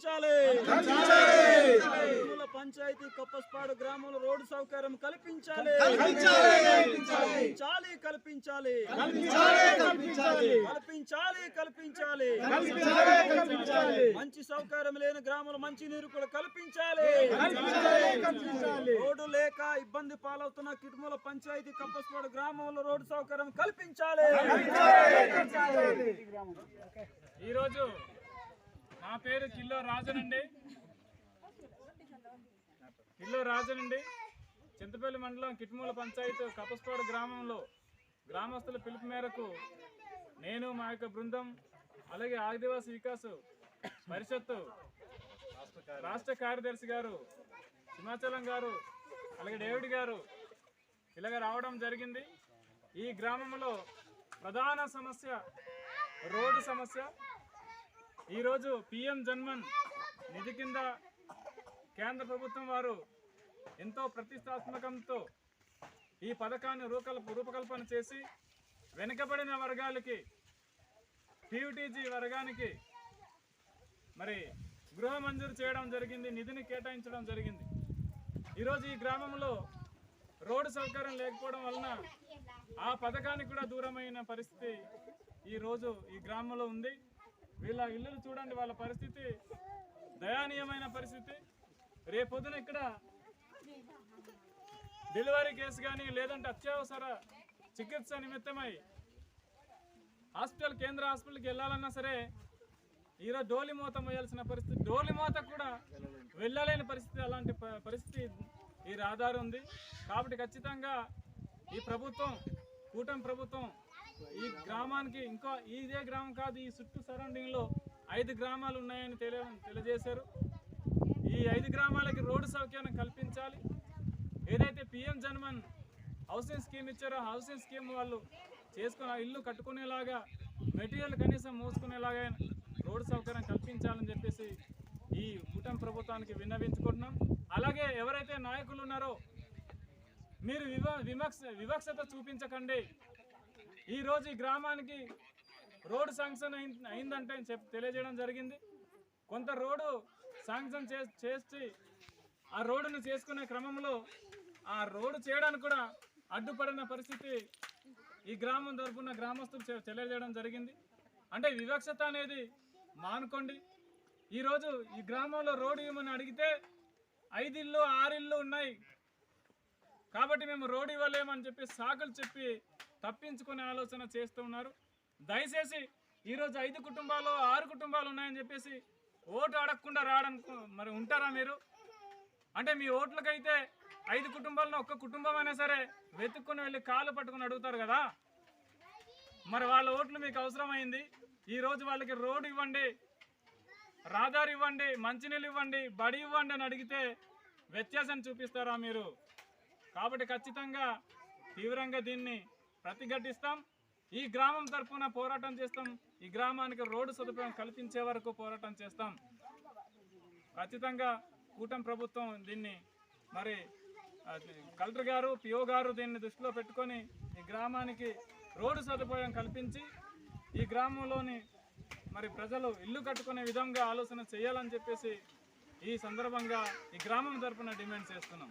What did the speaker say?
కల్పించాలి. పంచాయతీ కొప్పస్పాడు గ్రామంలో రోడ్డు సౌకర్యం కల్పించాలి. కల్పించాలి. కల్పించాలి. కల్పించాలి కల్పించాలి. మంచి సౌకర్యం లేని గ్రామంలో మంచి నీరు కూడా కల్పించాలి. రోడ్డు లేక ఇబ్బంది పాలవుతున్న కిటుమల పంచాయతీ కప్పస్పాడు గ్రామంలో రోడ్డు సౌకర్యం కల్పించాలి. ఈరోజు నా పేరు కిల్లో రాజనండి కిల్లో రాజనండి చింతపల్లి మండలం కిట్మూల పంచాయతీ కపస్పాడు గ్రామంలో గ్రామస్తుల పిలుపు మేరకు నేను మా యొక్క బృందం అలాగే ఆదివాసీ వికాస్ పరిషత్తు రాష్ట్ర కార్యదర్శి గారు హిమాచలం గారు అలాగే డేవిడ్ గారు ఇలాగ రావడం జరిగింది. ఈ గ్రామంలో ప్రధాన సమస్య రోడ్డు సమస్య ఈరోజు పిఎం జన్మన్ నిధి కింద కేంద్ర ప్రభుత్వం వారు ఎంతో ప్రతిష్టాత్మకంతో ఈ పథకాన్ని రూకల్ప రూపకల్పన చేసి వెనుకబడిన వర్గాలకి పీయూటీజీ వర్గానికి మరి గృహ మంజూరు చేయడం జరిగింది నిధిని కేటాయించడం జరిగింది. ఈరోజు ఈ గ్రామంలో రోడ్డు సౌకర్యం లేకపోవడం వలన ఆ పథకానికి కూడా దూరమైన పరిస్థితి ఈ రోజు ఈ గ్రామంలో ఉంది. వీళ్ళ ఇల్లులు చూడండి వాళ్ళ పరిస్థితి. దయానీయమైన పరిస్థితి. రేపొద్దున ఇక్కడ డెలివరీ కేసు కానీ లేదంటే అత్యవసర చికిత్స నిమిత్తమై హాస్పిటల్ కేంద్ర హాస్పిటల్కి వెళ్ళాలన్నా సరే ఈరోజు డోలి మూత మోయాల్సిన పరిస్థితి డోలి మూత కూడా వెళ్ళలేని పరిస్థితి అలాంటి ప- పరిస్థితి ఈ రాధారు ఉంది. కాబట్టి ఖచ్చితంగా ఈ ప్రభుత్వం కూటమి ప్రభుత్వం ఈ గ్రామానికి ఇంకా ఇదే గ్రామం కాదు ఈ చుట్టూ సరౌండింగ్లో ఐదు గ్రామాలు ఉన్నాయని తెలియ తెలియజేశారు. ఈ ఐదు గ్రామాలకి రోడ్డు సౌకర్యం కల్పించాలి. ఏదైతే పిఎం జన్మన్ హౌసింగ్ స్కీమ్ ఇచ్చారో హౌసింగ్ స్కీమ్ వాళ్ళు చేసుకున్న ఇల్లు కట్టుకునేలాగా మెటీరియల్ కనీసం మోసుకునేలాగా రోడ్డు సౌకర్యం కల్పించాలని చెప్పేసి ఈ కూటమి ప్రభుత్వానికి విన్నవించుకుంటున్నాం. అలాగే ఎవరైతే నాయకులు ఉన్నారో మీరు వివ వివక్ష వివక్షత చూపించకండి. ఈరోజు ఈ గ్రామానికి రోడ్డు శాంక్షన్ అయిందంటే చెప్ తెలియజేయడం జరిగింది. కొంత రోడ్డు శాంక్షన్ చే చేసి ఆ రోడ్డును చేసుకునే క్రమంలో ఆ రోడ్డు చేయడానికి కూడా అడ్డుపడిన పరిస్థితి ఈ గ్రామం తరపున గ్రామస్తులు తెలియజేయడం జరిగింది. అంటే వివక్షత అనేది మానుకోండి. ఈరోజు ఈ గ్రామంలో రోడ్డు ఇవ్వమని అడిగితే ఐదు ఇల్లు ఆరు ఇల్లు ఉన్నాయి. కాబట్టి మేము రోడ్డు ఇవ్వలేమని చెప్పి సాకులు చెప్పి తప్పించుకునే ఆలోచన చేస్తూ ఉన్నారు. దయచేసి ఈరోజు ఐదు కుటుంబాలు ఆరు కుటుంబాలు ఉన్నాయని చెప్పేసి ఓటు అడగకుండా రావడానికి మరి ఉంటారా మీరు? అంటే మీ ఓట్లకైతే ఐదు కుటుంబాలను ఒక్క కుటుంబం అయినా సరే వెతుక్కుని వెళ్ళి కాళ్ళు పట్టుకుని అడుగుతారు కదా? మరి వాళ్ళ ఓట్లు మీకు అవసరమైంది. ఈరోజు వాళ్ళకి రోడ్డు ఇవ్వండి రాదారు ఇవ్వండి మంచినీళ్ళు ఇవ్వండి బడి ఇవ్వండి అని అడిగితే వ్యత్యాసం చూపిస్తారా మీరు? కాబట్టి ఖచ్చితంగా తీవ్రంగా దీన్ని ప్రతిఘటిస్తాం. ఈ గ్రామం తరఫున పోరాటం చేస్తాం. ఈ గ్రామానికి రోడ్డు సదుపాయం కల్పించే వరకు పోరాటం చేస్తాం. ఖచ్చితంగా కూటమి ప్రభుత్వం దీన్ని మరి అది కలెక్టర్ గారు పిఓ గారు దీన్ని దృష్టిలో పెట్టుకొని ఈ గ్రామానికి రోడ్డు సదుపాయం కల్పించి ఈ గ్రామంలోని మరి ప్రజలు ఇల్లు కట్టుకునే విధంగా ఆలోచన చేయాలని చెప్పేసి ఈ సందర్భంగా ఈ గ్రామం తరపున డిమాండ్ చేస్తున్నాం.